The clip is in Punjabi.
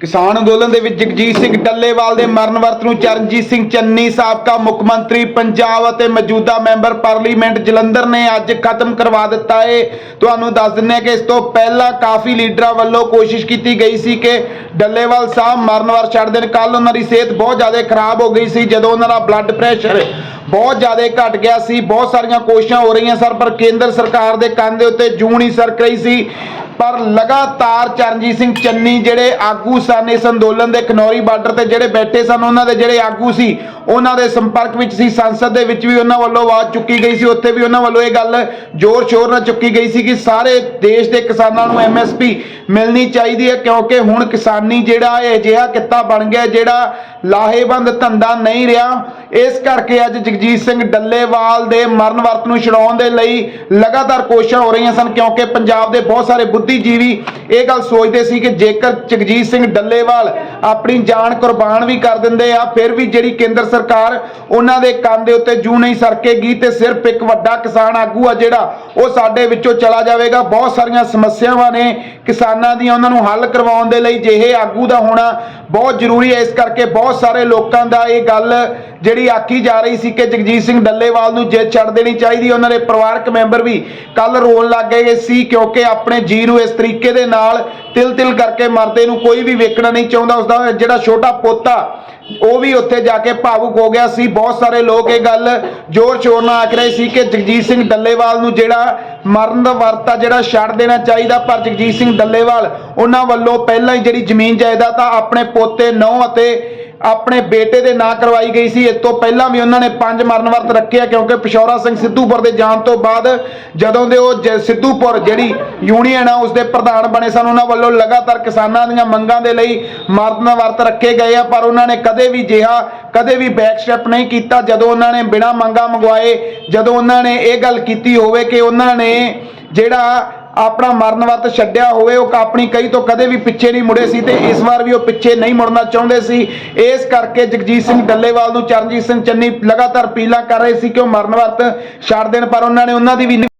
ਕਿਸਾਨ ਅੰਦੋਲਨ ਦੇ ਵਿੱਚ ਜਗਜੀਤ ਸਿੰਘ ਡੱਲੇਵਾਲ ਦੇ ਮਰਨ ਵਰਤ ਨੂੰ ਚਰਨਜੀਤ ਸਿੰਘ ਚੰਨੀ ਸਾਬਕਾ ਮੁੱਖ ਮੰਤਰੀ ਪੰਜਾਬ ਅਤੇ ਮੌਜੂਦਾ ਮੈਂਬਰ ਪਾਰਲੀਮੈਂਟ ਜਲੰਧਰ ਨੇ ਅੱਜ ਖਤਮ ਕਰਵਾ ਦਿੱਤਾ ਹੈ ਤੁਹਾਨੂੰ ਦੱਸ ਦਿੰਦੇ ਹਾਂ ਕਿ ਇਸ ਤੋਂ ਪਹਿਲਾਂ ਕਾਫੀ ਲੀਡਰਾਂ ਵੱਲੋਂ ਕੋਸ਼ਿਸ਼ ਕੀਤੀ ਗਈ ਸੀ ਕਿ ਡੱਲੇਵਾਲ ਸਾਹਿਬ ਮਰਨ ਵਰਤ ਛੱਡ ਦੇਣ। ਕੱਲ ਉਹਨਾਂ ਦੀ ਸਿਹਤ ਬਹੁਤ ਜ਼ਿਆਦਾ ਖਰਾਬ ਹੋ ਗਈ ਸੀ ਜਦੋਂ ਉਹਨਾਂ ਦਾ ਬਲੱਡ ਪ੍ਰੈਸ਼ਰ ਬਹੁਤ ਜ਼ਿਆਦਾ ਘਟ ਗਿਆ ਸੀ, ਬਹੁਤ ਸਾਰੀਆਂ ਕੋਸ਼ਿਸ਼ਾਂ ਹੋ ਰਹੀਆਂ ਸਰ ਪਰ ਕੇਂਦਰ ਸਰਕਾਰ ਦੇ ਕੰਨ ਦੇ ਉੱਤੇ ਜੂੰ ਨਹੀਂ ਸਰਕ ਰਹੀ ਸੀ। ਪਰ ਲਗਾਤਾਰ ਚਰਨਜੀਤ ਸਿੰਘ ਚੰਨੀ ਜਿਹੜੇ ਆਗੂ ਸਨ ਇਸ ਅੰਦੋਲਨ ਦੇ ਕਨੌਰੀ ਬਾਰਡਰ ਤੇ ਜਿਹੜੇ ਬੈਠੇ ਸਨ, ਉਹਨਾਂ ਦੇ ਜਿਹੜੇ ਆਗੂ ਸੀ, ਉਹਨਾਂ ਦੇ ਸੰਪਰਕ ਵਿੱਚ ਸੀ, ਸੰਸਦ ਦੇ ਵਿੱਚ ਵੀ ਉਹਨਾਂ ਵੱਲੋਂ ਆਵਾਜ਼ ਚੁੱਕੀ ਗਈ ਸੀ, ਉੱਥੇ ਵੀ ਉਹਨਾਂ ਵੱਲੋਂ ਇਹ ਗੱਲ ਜ਼ੋਰ ਸ਼ੋਰ ਨਾਲ ਚੁੱਕੀ ਗਈ ਸੀ ਕਿ ਸਾਰੇ ਦੇਸ਼ ਦੇ ਕਿਸਾਨਾਂ ਨੂੰ ਐਮਐਸਪੀ ਮਿਲਣੀ ਚਾਹੀਦੀ ਹੈ, ਕਿਉਂਕਿ ਹੁਣ ਕਿਸਾਨੀ ਜਿਹੜਾ ਇਹ ਅਜਿਹਾ ਕਿੱਤਾ ਬਣ ਗਿਆ, ਜਿਹੜਾ ਲਾਹੇਵੰਦ ਧੰਦਾ ਨਹੀਂ ਰਿਹਾ। ਇਸ ਕਰਕੇ ਅੱਜ ਜਗਜੀਤ ਸਿੰਘ ਡੱਲੇਵਾਲ ਦੇ ਮਰਨ ਵਰਤ ਨੂੰ ਛਡਾਉਣ ਦੇ ਲਈ ਲਗਾਤਾਰ ਕੋਸ਼ਿਸ਼ਾਂ ਹੋ ਰਹੀਆਂ ਸਨ, ਕਿਉਂਕਿ ਪੰਜਾਬ ਦੇ ਬਹੁਤ ਸਾਰੇ ਬੁੱਧੀਜੀਵੀ ਇਹ ਗੱਲ ਸੋਚਦੇ ਸੀ ਕਿ ਜੇਕਰ ਜਗਜੀਤ ਸਿੰਘ ਡੱਲੇਵਾਲ ਆਪਣੀ ਜਾਨ ਕੁਰਬਾਨ ਵੀ ਕਰ ਦਿੰਦੇ ਆ, ਫਿਰ ਵੀ ਜਿਹੜੀ ਕੇਂਦਰ ਸਰਕਾਰ ਉਹਨਾਂ ਦੇ ਕੰਨ ਦੇ ਉੱਤੇ ਜੂ ਨਹੀਂ ਸਰਕੇਗੀ ਤੇ ਸਿਰਫ ਇੱਕ ਵੱਡਾ ਕਿਸਾਨ ਆਗੂ ਆ ਜਿਹੜਾ ਉਹ ਸਾਡੇ ਵਿੱਚੋਂ ਚਲਾ ਜਾਵੇਗਾ। ਬਹੁਤ ਸਾਰੀਆਂ ਸਮੱਸਿਆਵਾਂ ਨੇ ਕਿਸਾਨਾਂ ਦੀਆਂ, ਉਹਨਾਂ ਨੂੰ ਹੱਲ ਕਰਵਾਉਣ ਦੇ ਲਈ ਜਿਹੇ ਆਗੂ ਦਾ ਹੋਣਾ ਬਹੁਤ ਜ਼ਰੂਰੀ ਹੈ। ਇਸ ਕਰਕੇ ਬਹੁਤ ਸਾਰੇ ਲੋਕਾਂ ਦਾ ਇਹ ਗੱਲ ਜਿਹੜੀ ਆਖੀ ਜਾ ਰਹੀ ਸੀ ਕਿ ਜਗਜੀਤ ਸਿੰਘ ਡੱਲੇਵਾਲ ਨੂੰ ਜੇ ਛੱਡ ਦੇਣੀ ਚਾਹੀਦੀ, ਉਹਨਾਂ ਦੇ ਪਰਿਵਾਰਕ ਮੈਂਬਰ ਵੀ ਕੱਲ ਰੋਣ ਲੱਗ ਗਏ ਸੀ ਕਿਉਂਕਿ ਆਪਣੇ ਜੀ ਨੂੰ ਇਸ ਤਰੀਕੇ ਦੇ ਨਾਲ ਤਿਲ ਤਿਲ ਕਰਕੇ ਮਰਦੇ ਨੂੰ ਕੋਈ ਵੀ ਵੇਖਣਾ ਨਹੀਂ ਚਾਹੁੰਦਾ, ਉਸਦਾ ਜਿਹੜਾ ਛੋਟਾ ਪੋਤਾ ਉਹ ਵੀ ਉੱਥੇ ਜਾ ਕੇ ਭਾਵੁਕ ਹੋ ਗਿਆ ਸੀ। ਬਹੁਤ ਸਾਰੇ ਲੋਕ ਇਹ ਗੱਲ ਜ਼ੋਰ ਸ਼ੋਰ ਨਾਲ ਆਖ ਰਹੇ ਸੀ ਕਿ ਜਗਜੀਤ ਸਿੰਘ ਡੱਲੇਵਾਲ ਨੂੰ ਜਿਹੜਾ ਮਰਨ ਦਾ ਵਰਤਾ ਜਿਹੜਾ ਛੱਡ ਦੇਣਾ ਚਾਹੀਦਾ, ਪਰ ਜਗਜੀਤ ਸਿੰਘ ਡੱਲੇਵਾਲ ਉਹਨਾਂ ਵੱਲੋਂ ਪਹਿਲਾਂ ਹੀ ਜਿਹੜੀ ਜ਼ਮੀਨ ਜਾਇਦਾਦ ਆ, ਆਪਣੇ ਪੋਤੇ ਨੌ ਅਤੇ ਆਪਣੇ ਬੇਟੇ ਦੇ ਨਾਂ ਕਰਵਾਈ ਗਈ ਸੀ। ਇਸ ਤੋਂ ਪਹਿਲਾਂ ਵੀ ਉਹਨਾਂ ਨੇ ਪੰਜ ਮਰਨ ਵਰਤ ਰੱਖਿਆ ਕਿਉਂਕਿ ਪਿਸ਼ੌਰਾ ਸਿੰਘ ਸਿੱਧੂਪੁਰ ਦੇ ਜਾਣ ਤੋਂ ਬਾਅਦ ਜਦੋਂ ਦੇ ਉਹ ਜ- ਸਿੱਧੂਪੁਰ ਜਿਹੜੀ ਯੂਨੀਅਨ ਆ ਉਸ ਦੇ ਪ੍ਰਧਾਨ ਬਣੇ ਸਨ, ਉਹਨਾਂ ਵੱਲੋਂ ਲਗਾਤਾਰ ਕਿਸਾਨਾਂ ਦੀਆਂ ਮੰਗਾਂ ਦੇ ਲਈ ਮਰਨ ਵਰਤ ਰੱਖੇ ਗਏ ਆ, ਪਰ ਉਹਨਾਂ ਨੇ ਕਦੇ ਵੀ ਜਿਹਾ, ਕਦੇ ਵੀ ਬੈਕ ਸਟੈਪ ਨਹੀਂ ਕੀਤਾ। ਜਦੋਂ ਉਹਨਾਂ ਨੇ ਬਿਨਾਂ ਮੰਗਾਂ ਮੰਗਵਾਏ, ਜਦੋਂ ਉਹਨਾਂ ਨੇ ਇਹ ਗੱਲ ਕੀਤੀ ਹੋਵੇ ਕਿ ਉਹਨਾਂ ਨੇ ਜਿਹੜਾ ਆਪਣਾ ਮਰਨ ਵਰਤ ਛੱਡਿਆ ਹੋਵੇ, ਉਹ ਆਪਣੀ ਕਈ ਤੋਂ ਕਦੇ ਵੀ ਪਿੱਛੇ ਨਹੀਂ ਮੁੜੇ ਸੀ ਤੇ ਇਸ ਵਾਰ ਵੀ ਉਹ ਪਿੱਛੇ ਨਹੀਂ ਮੁੜਨਾ ਚਾਹੁੰਦੇ ਸੀ। ਇਸ ਕਰਕੇ ਜਗਜੀਤ ਸਿੰਘ ਡੱਲੇਵਾਲ ਨੂੰ ਚਰਨਜੀਤ ਸਿੰਘ ਚੰਨੀ ਲਗਾਤਾਰ ਪੀਲਾ ਕਰ ਰਹੇ ਸੀ ਕਿ ਉਹ ਮਰਨ ਵਰਤ ਛੱਡ ਦੇਣ, ਪਰ ਉਹਨਾਂ ਨੇ ਉਹਨਾਂ ਦੀ ਵੀ